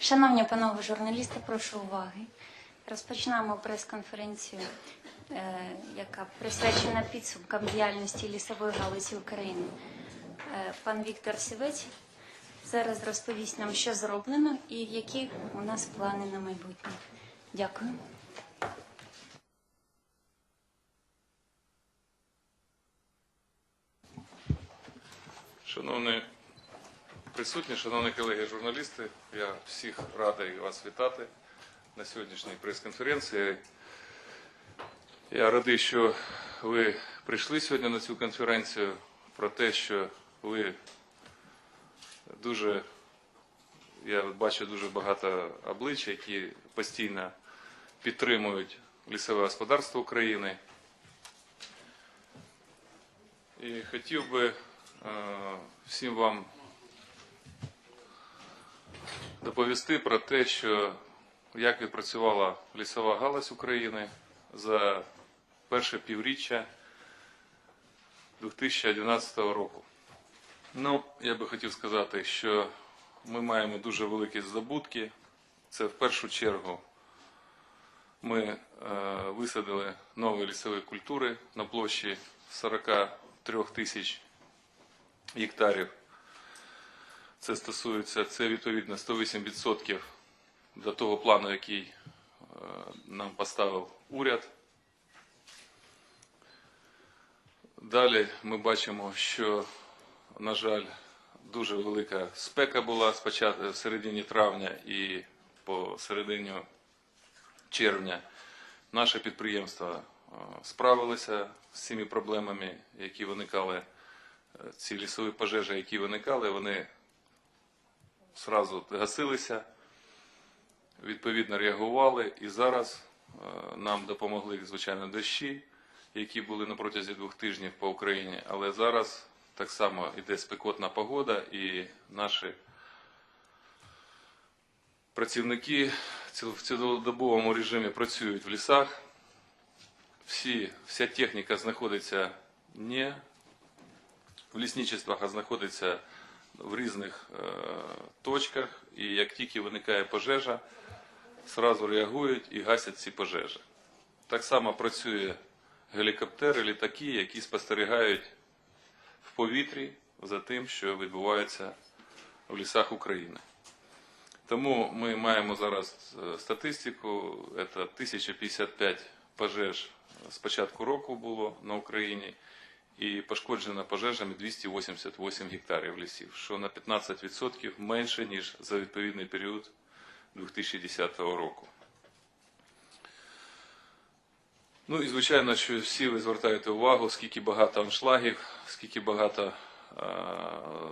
Шановні панове журналісти, прошу уваги. Розпочинаємо прес-конференцію, е, яка присвячена підсумкам діяльності лісової галузі України. Е, Пан Віктор Сівець зараз розповість нам, що зроблено і які у нас плани на майбутнє. Дякую. Шановні присутні, шановні колеги журналісти, я всіх радий вас вітати на сьогоднішній прес-конференції. Я радий, що ви прийшли сьогодні на цю конференцію про те, що ви дуже, я бачу дуже багато облич, які постійно підтримують лісове господарство України. І хотів би е, всім вам доповісти про те, що як відпрацювала лісова галузь України за перше півріччя 2012 року. Ну, я би хотів сказати, що ми маємо дуже великі здобутки. Це в першу чергу ми е, висадили нові лісові культури на площі 43 тисяч гектарів. Це стосується, це відповідно 108% до того плану, який е, нам поставив уряд. Далі ми бачимо, що, на жаль, дуже велика спека була спочатку в середині травня і по середині червня. Наше підприємство е, справилося з цими проблемами, які виникали, е, ці лісові пожежі, які виникали, вони зразу гасилися, відповідно реагували. І зараз е, нам допомогли, звичайно, дощі, які були на протязі двох тижнів по Україні. Але зараз так само йде спекотна погода, і наші працівники в цілодобовому режимі працюють в лісах. Всі, вся техніка знаходиться не в лісничествах, а знаходиться в різних е, точках. І як тільки виникає пожежа, сразу реагують і гасять ці пожежі. Так само працює гелікоптери, літаки, які спостерігають в повітрі за тим, що відбувається в лісах України. Тому ми маємо зараз е, статистику. Це 1055 пожеж з початку року було на Україні, і пошкоджено пожежами 288 гектарів лісів, що на 15% менше, ніж за відповідний період 2010 року. Ну і звичайно, що всі ви звертаєте увагу, скільки багато аншлагів, скільки багато е,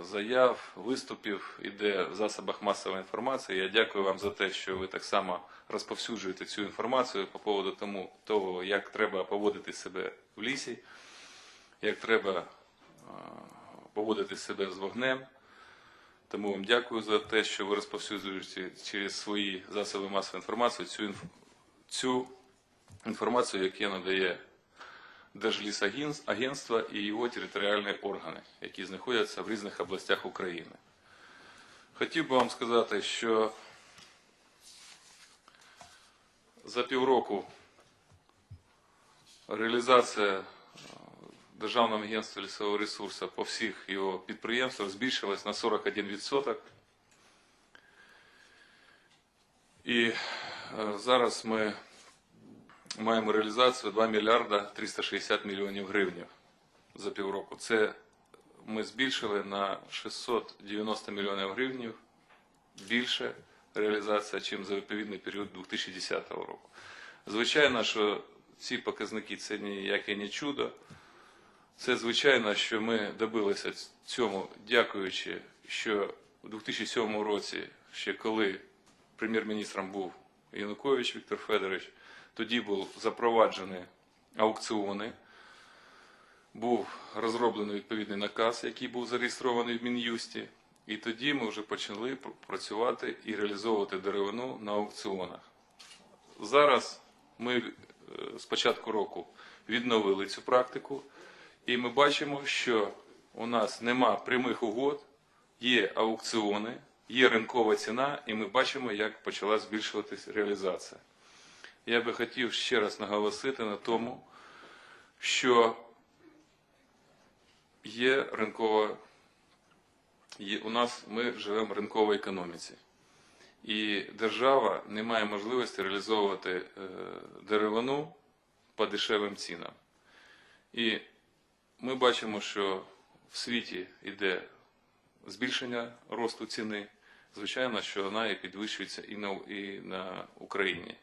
заяв, виступів іде в засобах масової інформації. Я дякую вам за те, що ви так само розповсюджуєте цю інформацію по поводу тому, того, як треба поводити себе в лісі, як треба е, поводити себе з вогнем. Тому вам дякую за те, що ви розповсюджуєте через свої засоби масової інформації цю, цю інформацію, яку надає Держлісагентство і його територіальні органи, які знаходяться в різних областях України. Хотів би вам сказати, що за півроку реалізація Державного агентства лісового ресурсу по всіх його підприємствах збільшилась на 41%. І е, зараз ми маємо реалізацію 2 мільярда 360 мільйонів гривень за півроку. Це ми збільшили на 690 мільйонів гривень більше реалізація, чим за відповідний період 2010 року. Звичайно, що ці показники це ніяке не чудо. Це звичайно, що ми добилися цьому, дякуючи, що у 2007 році, ще коли прем'єр-міністром був Янукович Віктор Федорович, тоді був запроваджений аукціони, був розроблений відповідний наказ, який був зареєстрований в Мін'юсті, і тоді ми вже почали працювати і реалізовувати деревину на аукціонах. Зараз ми е, з початку року відновили цю практику, і ми бачимо, що у нас нема прямих угод, є аукціони, є ринкова ціна, і ми бачимо, як почала збільшуватись реалізація. Я би хотів ще раз наголосити на тому, що є ринкова, є, у нас ми живемо в ринковій економіці. І держава не має можливості реалізовувати е, деревину по дешевим цінам. І ми бачимо, що в світі йде збільшення росту ціни. Звичайно, що вона і підвищується і на, і на Україні.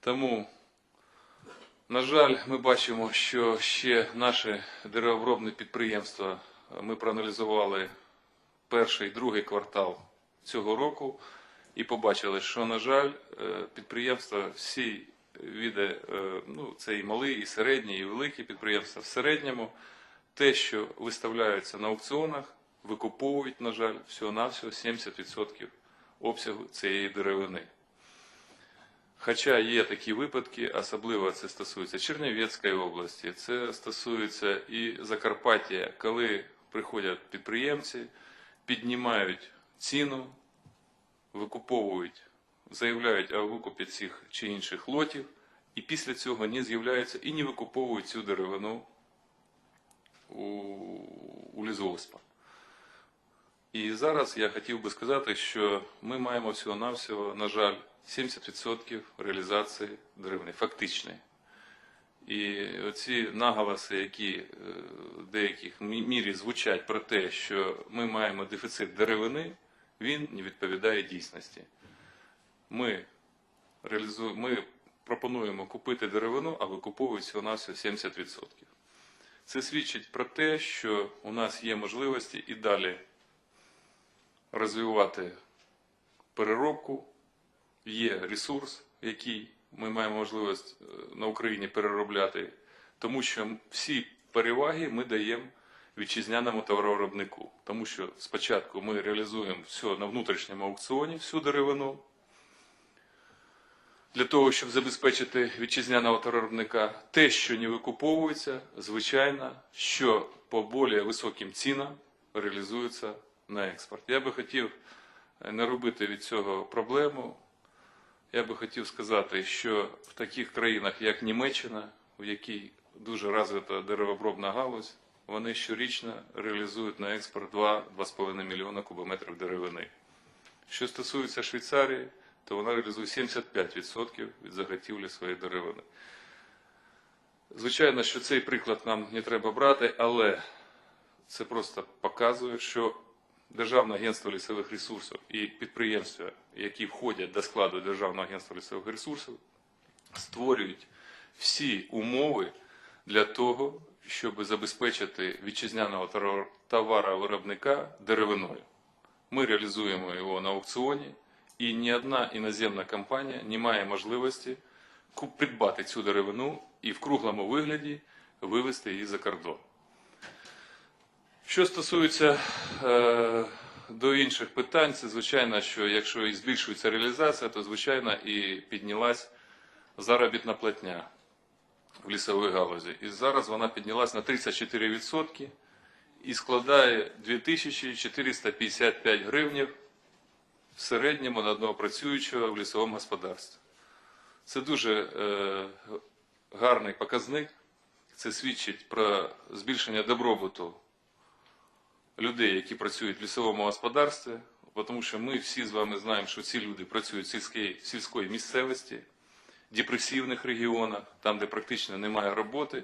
Тому, на жаль, ми бачимо, що ще наше деревообробне підприємство ми проаналізували перший другий квартал цього року і побачили, що, на жаль, е, підприємства всі віде, е, ну, це і малі, і середні, і великі підприємства в середньому, те, що виставляється на аукціонах, викуповують, на жаль, всього-навсього 70% обсягу цієї деревини. Хоча є такі випадки, особливо це стосується Чернівецької області, це стосується і Закарпаття, коли приходять підприємці, піднімають ціну, викуповують, заявляють о викупі цих чи інших лотів, і після цього не з'являються і не викуповують цю деревину у, у лісгоспа. І зараз я хотів би сказати, що ми маємо всього-навсього, на жаль, 70% реалізації деревини, фактичної. І оці наголоси, які е, в деяких мірі звучать про те, що ми маємо дефіцит деревини, він не відповідає дійсності. Ми, реалізуємо, ми пропонуємо купити деревину, а викуповують всього навсього 70%. Це свідчить про те, що у нас є можливості і далі розвивати переробку, є ресурс, який ми маємо можливість е, на Україні переробляти, тому що всі переваги ми даємо вітчизняному товаровиробнику. Тому що спочатку ми реалізуємо все на внутрішньому аукціоні, всю деревину, для того, щоб забезпечити вітчизняного товаровиробника. Те, що не викуповується, звичайно, що по більш високим цінам реалізується на експорт. Я би хотів е, не робити від цього проблему. Я би хотів сказати, що в таких країнах, як Німеччина, в якій дуже розвита деревообробна галузь, вони щорічно реалізують на експорт 2-2,5 мільйона кубометрів деревини. Що стосується Швейцарії, то вона реалізує 75% від заготівлі своєї деревини. Звичайно, що цей приклад нам не треба брати, але це просто показує, що Державне агентство лісових ресурсів і підприємства, які входять до складу Державного агентства лісових ресурсів, створюють всі умови для того, щоб забезпечити вітчизняного товар- товаровиробника деревиною. Ми реалізуємо його на аукціоні, і ні одна іноземна компанія не має можливості придбати цю деревину і в круглому вигляді вивезти її за кордон. Що стосується е, до інших питань, це звичайно, що якщо і збільшується реалізація, то звичайно і піднялась заробітна платня в лісовій галузі. І зараз вона піднялась на 34% і складає 2455 гривнів в середньому на одного працюючого в лісовому господарстві. Це дуже е, гарний показник. Це свідчить про збільшення добробуту людей, які працюють в лісовому господарстві, тому що ми всі з вами знаємо, що ці люди працюють в сільській, в сільській місцевості, депресивних регіонах, там, де практично немає роботи.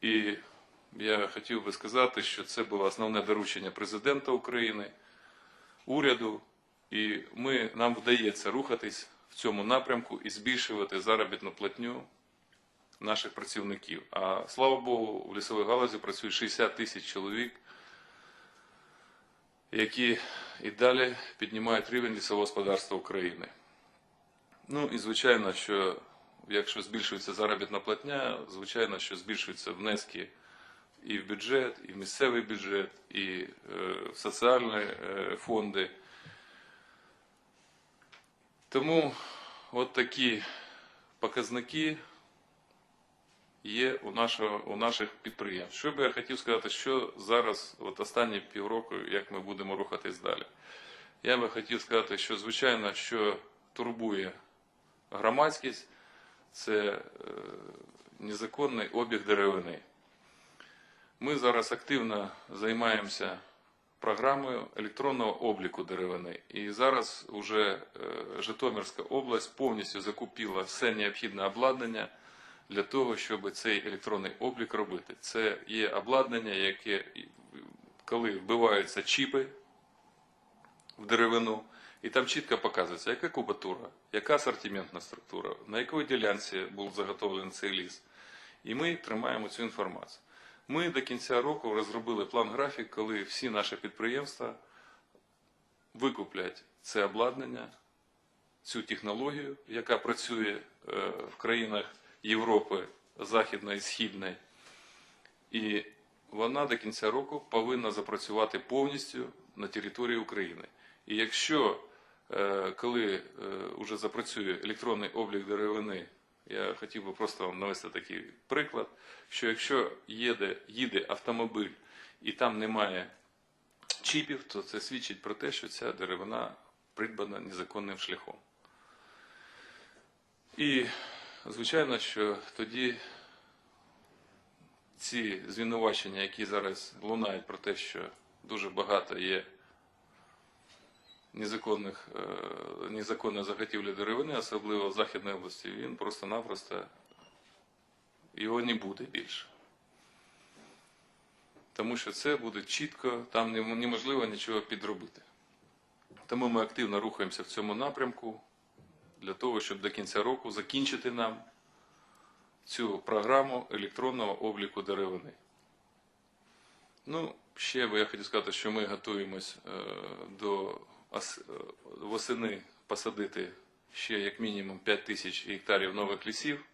І я хотів би сказати, що це було основне доручення президента України, уряду, і ми, нам вдається рухатись в цьому напрямку і збільшувати заробітну платню наших працівників. А слава Богу, в лісовій галузі працює 60 тисяч чоловік, які і далі піднімають рівень лісового господарства України. Ну і звичайно, що якщо збільшується заробітна платня, звичайно, що збільшуються внески і в бюджет, і в місцевий бюджет, і е, в соціальні е, фонди. Тому от такі показники є у, нашого, у наших підприємств. Що би я хотів сказати, що зараз, от останні півроку, як ми будемо рухатись далі. я би хотів сказати, що звичайно, що турбує громадськість, це е, незаконний обіг деревини. Ми зараз активно займаємося програмою електронного обліку деревини. І зараз вже Житомирська область повністю закупила все необхідне обладнання для того, щоб цей електронний облік робити. Це є обладнання, яке, коли вбиваються чіпи в деревину, і там чітко показується, яка кубатура, яка асортиментна структура, на якій ділянці був заготовлений цей ліс. І ми тримаємо цю інформацію. Ми до кінця року розробили план графік, коли всі наші підприємства викуплять це обладнання, цю технологію, яка працює е, в країнах Європи Західної і Східної. І вона до кінця року повинна запрацювати повністю на території України. І якщо е, коли вже запрацює електронний облік деревини, я хотів би просто вам навести такий приклад, що якщо їде, їде автомобіль і там немає чіпів, то це свідчить про те, що ця деревина придбана незаконним шляхом. І, звичайно, що тоді ці звинувачення, які зараз лунають про те, що дуже багато є незаконних, е, незаконної заготівлі деревини, особливо в Західній області, він просто-напросто його не буде більше. Тому що це буде чітко, там неможливо нічого підробити. Тому ми активно рухаємося в цьому напрямку для того, щоб до кінця року закінчити нам цю програму електронного обліку деревини. Ну, ще би я хотів сказати, що ми готуємось е, до восени посадити ще як мінімум 5 тисяч гектарів нових лісів.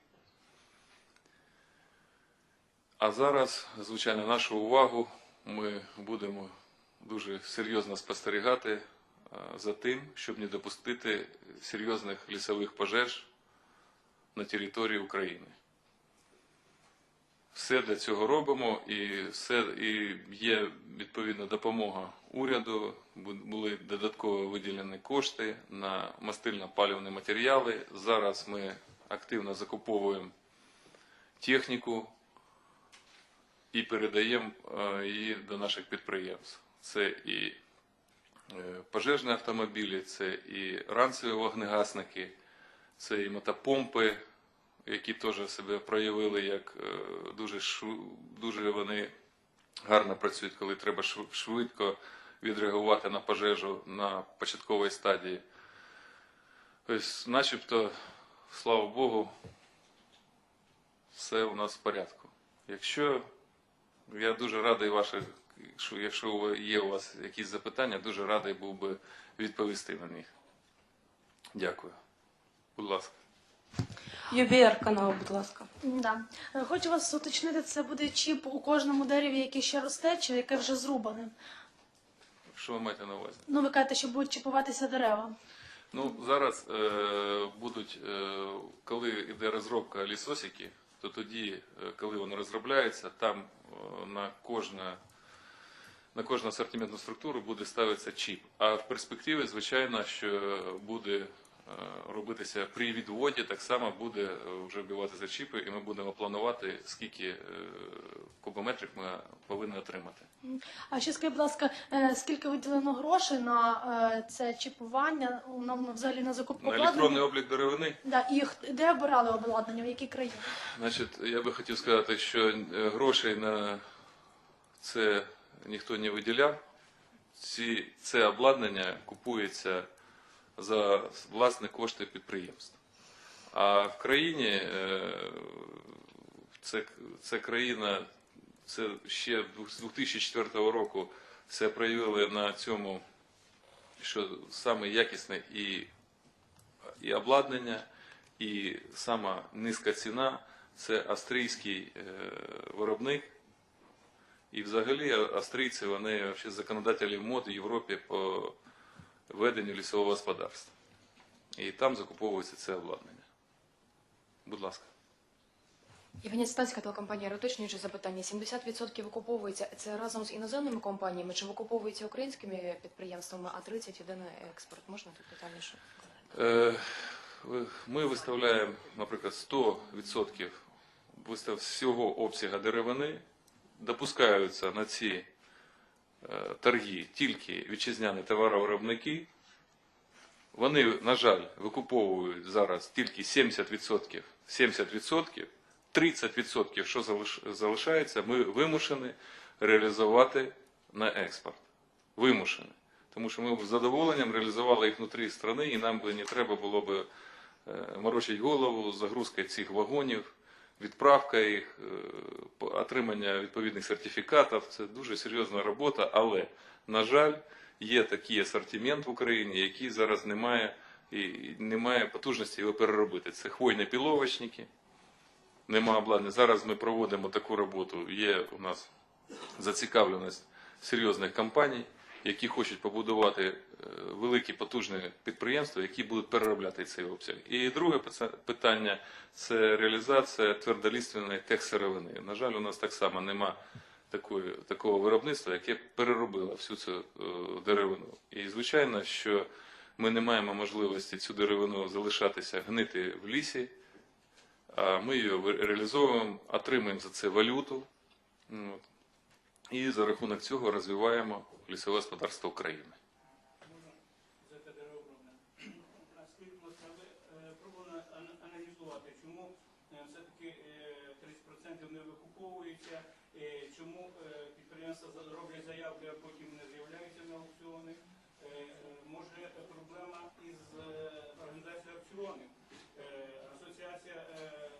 А зараз, звичайно, нашу увагу ми будемо дуже серйозно спостерігати е, за тим, щоб не допустити серйозних лісових пожеж на території України. Все для цього робимо, і все і є відповідна допомога уряду. Були додатково виділені кошти на мастильно-палівні матеріали. Зараз ми активно закуповуємо техніку і передаємо е, її до наших підприємств. Це і е, пожежні автомобілі, це і ранцеві вогнегасники, це і мотопомпи, які теж себе проявили як е, дуже, дуже вони гарно працюють, коли треба швидко відреагувати на пожежу на початковій стадії. Тобто, начебто, слава Богу, все у нас в порядку. Якщо я дуже радий ваших, якщо, якщо є у вас якісь запитання, дуже радий був би відповісти на них. Дякую. Будь ласка. ЮБР канал, будь ласка. Да. Е, Хочу вас уточнити, це буде чіп у кожному дереві, яке ще росте, чи яке вже зрубане. Що ви маєте на увазі? Ну, ви кажете, що будуть чіпуватися дерева. Ну, зараз е, будуть, е, коли йде розробка лісосіки, то тоді, е, коли вона розробляється, там е, на кожне. На кожну асортиментну структуру буде ставитися чіп. А в перспективі, звичайно, що буде робитися при відводі, так само буде е, вже вбиватися чіпи, і ми будемо планувати, скільки е, кубометрів ми повинні отримати. А ще скажіть, будь ласка, е, скільки виділено грошей на е, це чіпування, на, на взагалі на закупку На електронний облік деревини. Да, і де обирали обладнання, в якій країні? Значить, я би хотів сказати, що е, грошей на це ніхто не виділяв. Ці, це обладнання купується за власні кошти підприємств. А в країні е, це, це країна, це ще з 2004 року це проявили на цьому, що саме якісне і і обладнання, і сама низька ціна це австрійський е, виробник. І взагалі австрійці вони законодателі мод в Європі по веденню лісового господарства. І там закуповується це обладнання. Будь ласка. Євгенія Станська телекомпанія «Ротичніше запитання. 70% викуповується це разом з іноземними компаніями чи викуповується українськими підприємствами, а 30% йде на експорт. Можна тут детальніше? Ми виставляємо, наприклад, 100% вистав всього обсягу деревини, допускаються на ці торги тільки вітчизняні товаровиробники. Вони, на жаль, викуповують зараз тільки 70%, 70%, 30%, що залишається, ми вимушені реалізувати на експорт. Вимушені. Тому що ми б з задоволенням реалізували їх внутрі країни, і нам би не треба було б е, морочити голову загрузкою цих вагонів, відправка їх, е, отримання відповідних сертифікатів. Це дуже серйозна робота, але, на жаль, є такий асортимент в Україні, який зараз немає і немає потужності його переробити. Це хвойні піловочники, нема обладнання. Зараз ми проводимо таку роботу. Є у нас зацікавленість серйозних компаній, які хочуть побудувати е, великі потужні підприємства, які будуть переробляти цей обсяг. І друге питання це реалізація твердоліственної техсировини. На жаль, у нас так само нема такої, такого виробництва, яке переробило всю цю е, деревину. І звичайно, що ми не маємо можливості цю деревину залишатися гнити в лісі, а ми її реалізовуємо, отримуємо за це валюту. І за рахунок цього розвиваємо лісове господарство України. е, чому е, е, 30% не викуповуються, чому підприємства роблять заявки, а потім не з'являються на аукціони? Може проблема із організацією аукціонів? Асоціація е,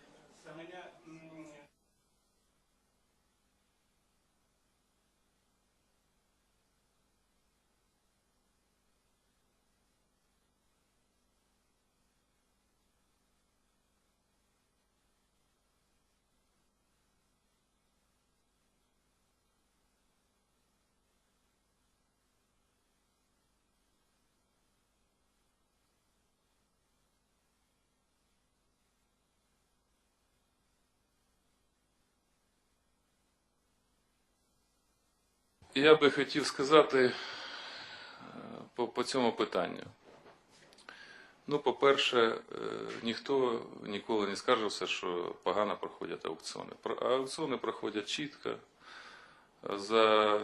Я би хотів сказати е, по, по цьому питанню. Ну, по-перше, е, ніхто ніколи не скаржився, що погано проходять аукціони. Аукціони проходять чітко за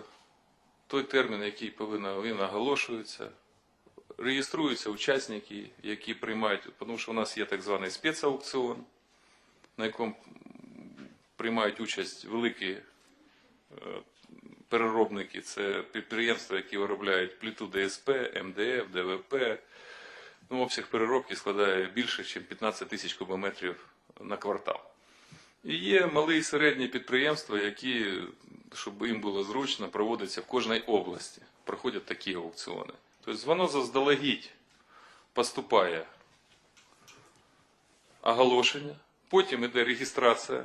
той термін, який повинен він оголошується. Реєструються учасники, які приймають, тому що у нас є так званий спецаукціон, на якому приймають участь великі е, переробники, це підприємства, які виробляють плиту ДСП, МДФ, ДВП. Ну, обсяг переробки складає більше, ніж 15 тисяч кубометрів на квартал. І є малі і середні підприємства, які, щоб їм було зручно, проводяться в кожній області. Проходять такі аукціони. Тобто воно заздалегідь поступає оголошення, потім іде реєстрація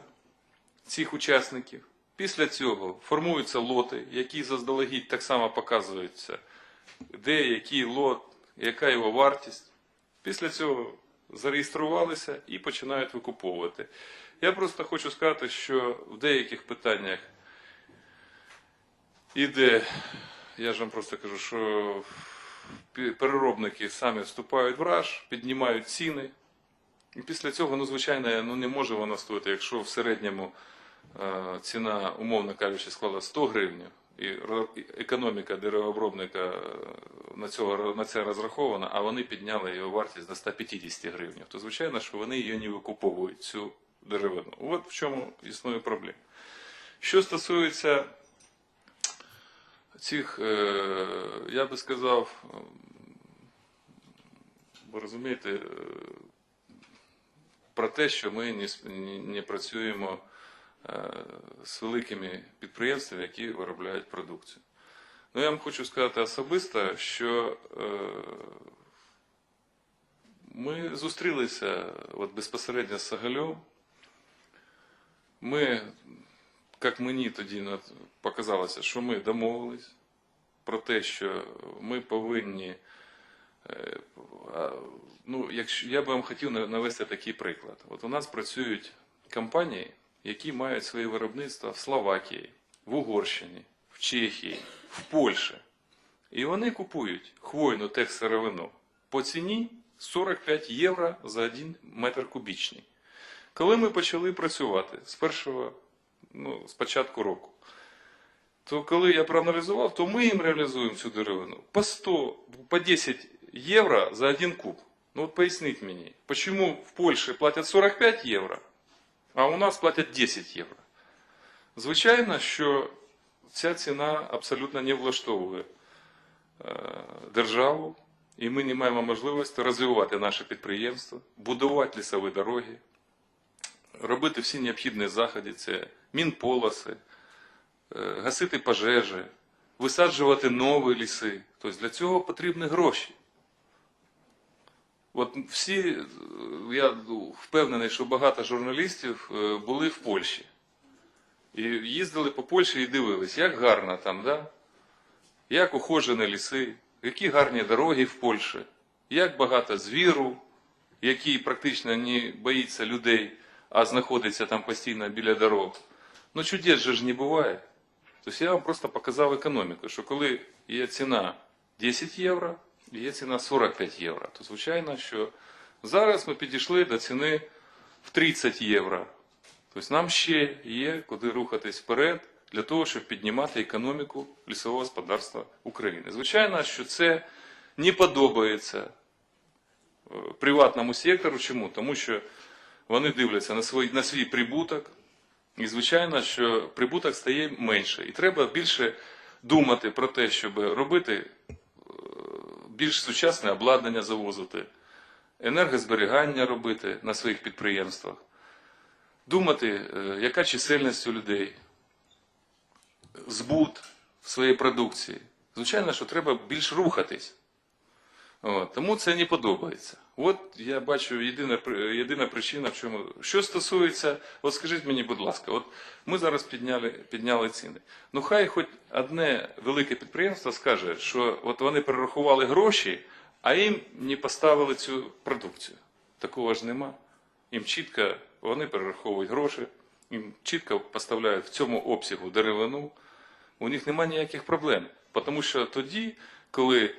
цих учасників. Після цього формуються лоти, які заздалегідь так само показуються, де який лот, яка його вартість. Після цього зареєструвалися і починають викуповувати. Я просто хочу сказати, що в деяких питаннях іде, я ж вам просто кажу, що переробники самі вступають в раж, піднімають ціни. І після цього, ну, звичайно, ну, не може воно стоїти, якщо в середньому ціна, умовно кажучи, склала 100 гривень, і економіка деревообробника е, на, цього, на це розрахована, а вони підняли його вартість до 150 гривень, то звичайно, що вони її не викуповують, цю деревину. От в чому існує проблема. Що стосується цих, е, я би сказав, ви розумієте, е, про те, що ми не, працюємо е, з великими підприємствами, які виробляють продукцію. Ну, я вам хочу сказати особисто, що е, ми зустрілися от безпосередньо з Сагальом. Ми, як мені тоді показалося, що ми домовились про те, що ми повинні. е, Ну, якщо я би вам хотів навести такий приклад. От у нас працюють компанії, які мають своє виробництво в Словакії, в Угорщині, в Чехії, в Польщі. І вони купують хвойну техсировину по ціні 45 євро за 1 метр кубічний. Коли ми почали працювати з першого, ну, з початку року, то коли я проаналізував, то ми їм реалізуємо цю деревину по 100, по 10 євро за один куб. Ну от поясніть мені, чому в Польщі платять 45 євро, а у нас платять 10 євро? Звичайно, що ця ціна абсолютно не влаштовує е, державу, і ми не маємо можливості розвивати наше підприємство, будувати лісові дороги, робити всі необхідні заходи, це мінполоси, е, гасити пожежі, висаджувати нові ліси. Тобто для цього потрібні гроші. От всі, е, я ну, впевнений, що багато журналістів е, були в Польщі. І їздили по Польщі і дивились, як гарно там, да? як ухожені ліси, які гарні дороги в Польщі, як багато звіру, який практично не боїться людей, а знаходиться там постійно біля дорог. Ну, чудес же ж не буває. Тобто я вам просто показав економіку, що коли є ціна 10 євро, є ціна 45 євро, то звичайно, що зараз ми підійшли до ціни в 30 євро. Тобто нам ще є куди рухатись вперед для того, щоб піднімати економіку лісового господарства України. Звичайно, що це не подобається е, приватному сектору. Чому? Тому що вони дивляться на свій, на свій прибуток, і звичайно, що прибуток стає менше. І треба більше думати про те, щоб робити більш сучасне обладнання завозити, енергозберігання робити на своїх підприємствах думати, е, яка чисельність у людей, збут своєї продукції. Звичайно, що треба більш рухатись. От, тому це не подобається. От я бачу єдина, єдина причина, в чому. Що стосується, от скажіть мені, будь ласка, от ми зараз підняли, підняли ціни. Ну хай хоч одне велике підприємство скаже, що от вони перерахували гроші, а їм не поставили цю продукцію. Такого ж нема. Їм чітко вони перераховують гроші, їм чітко поставляють в цьому обсягу деревину. У них немає ніяких проблем. Тому що тоді, коли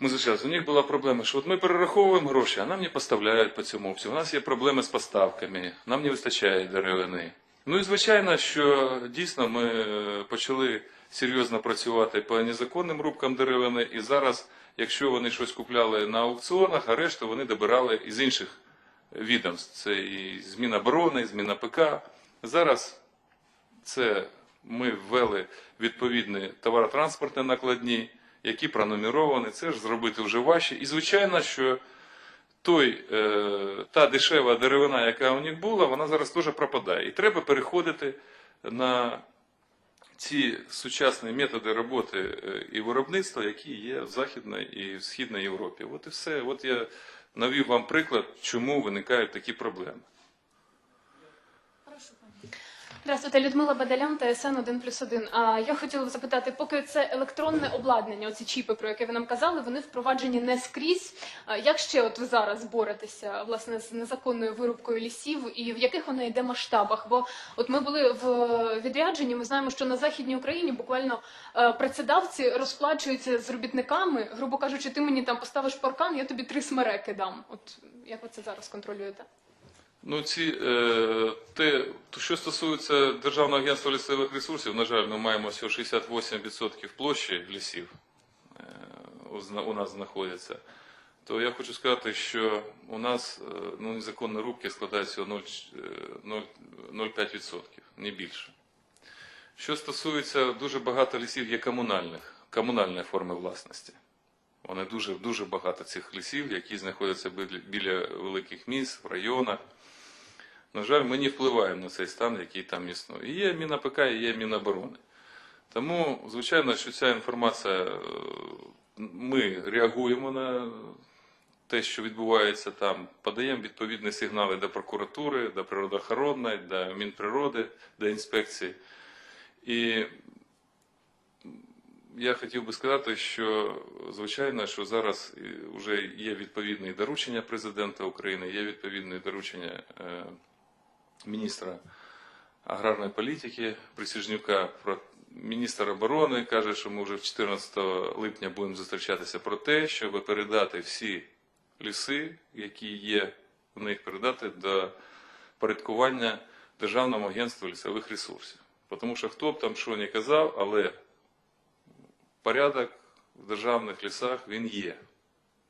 ми зустрічалися, у них була проблема, що от ми перераховуємо гроші, а нам не поставляють по цьому обсягу. У нас є проблеми з поставками, нам не вистачає деревини. Ну і звичайно, що дійсно ми е, почали серйозно працювати по незаконним рубкам деревини, і зараз, якщо вони щось купляли на аукціонах, а решту вони добирали із інших відомств. Це і Міноборони, і з МінАПК. Зараз це ми ввели відповідні товаротранспортні накладні, які пронумеровані. Це ж зробити вже важче. І звичайно, що той, е, та дешева деревина, яка у них була, вона зараз теж пропадає. І треба переходити на ці сучасні методи роботи е, і виробництва, які є в Західній і в Східній Європі. От і все. От я навів вам приклад, чому виникають такі проблеми. Здравствуйте, Людмила Бадалян, ТСН 1 плюс 1. А я хотіла запитати, поки це електронне обладнання, оці чіпи, про які ви нам казали, вони впроваджені не скрізь. Як ще от ви зараз боретеся власне з незаконною вирубкою лісів, і в яких вона йде масштабах? Бо от ми були в відрядженні, ми знаємо, що на західній Україні буквально е, працедавці розплачуються з робітниками, грубо кажучи, ти мені там поставиш паркан, я тобі три смереки дам. От як ви це зараз контролюєте? Ну, ці, е, те, що стосується Державного агентства лісових ресурсів, на жаль, ми маємо всього 68% площі лісів е, у нас знаходяться. То я хочу сказати, що у нас е, ну, незаконні рубки складають всього 0,5%, е, 0,5%, не більше. Що стосується дуже багато лісів є комунальних, комунальної форми власності. Вони дуже, дуже багато цих лісів, які знаходяться біля великих міст, в районах. На жаль, ми не впливаємо на цей стан, який там існує. І є МінАПК, і є Міноборони. Тому, звичайно, що ця інформація, е, ми реагуємо на те, що відбувається там, подаємо відповідні сигнали до прокуратури, до природоохоронної, до Мінприроди, до інспекції. І я хотів би сказати, що звичайно, що зараз вже є відповідні доручення президента України, є відповідне доручення е, міністра аграрної політики Присяжнюка, про міністр оборони каже, що ми вже 14 липня будемо зустрічатися про те, щоб передати всі ліси, які є в них, передати до порядкування Державному агентству лісових ресурсів. Тому що хто б там що не казав, але порядок в державних лісах він є.